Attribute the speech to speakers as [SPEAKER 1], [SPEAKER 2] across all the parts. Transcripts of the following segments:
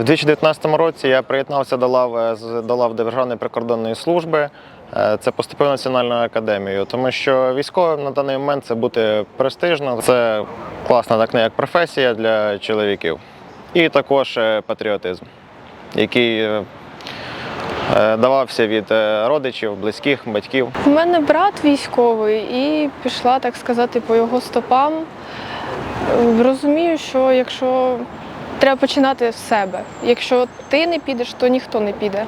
[SPEAKER 1] У 2019 році я приєднався до лав е, до лав Державної прикордонної служби. Е, Це поступив Національну академію, тому що військовим на даний момент це бути престижно. Це класна так не як професія для чоловіків. І також е, патріотизм, який давався від родичів, близьких, батьків.
[SPEAKER 2] У мене брат військовий і пішла, так сказати, по його стопам. Розумію, що якщо треба починати з себе. Якщо ти не підеш, то ніхто не піде.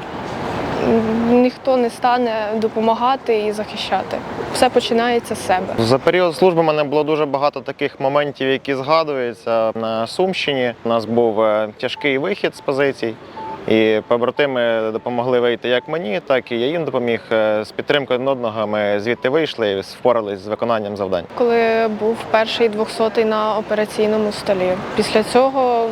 [SPEAKER 2] Ніхто не стане допомагати і захищати. Все починається з себе.
[SPEAKER 1] За період служби в мене було дуже багато таких моментів, які згадуються. На Сумщині у нас був е, тяжкий вихід з позицій, і побратими допомогли вийти як мені, так і я їм допоміг. Е, З підтримкою одного ми звідти вийшли і впорались з виконанням завдань.
[SPEAKER 2] Коли був перший 200 на операційному столі. Після цього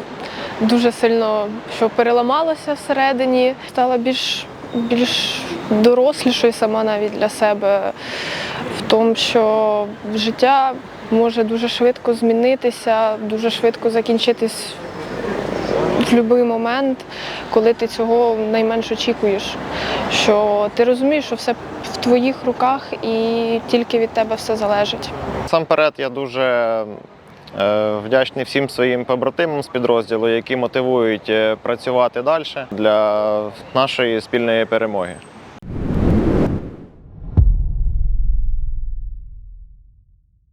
[SPEAKER 2] дуже сильно що переламалося всередині, стала більш, більш дорослішою сама навіть для себе в тому, що життя може дуже швидко змінитися, дуже швидко закінчитись в будь-який момент, коли ти цього найменш очікуєш. Що ти розумієш, що все в твоїх руках і тільки від тебе все залежить.
[SPEAKER 1] Насамперед, я дуже вдячний всім своїм побратимам з підрозділу, які мотивують е, працювати далі для нашої спільної перемоги.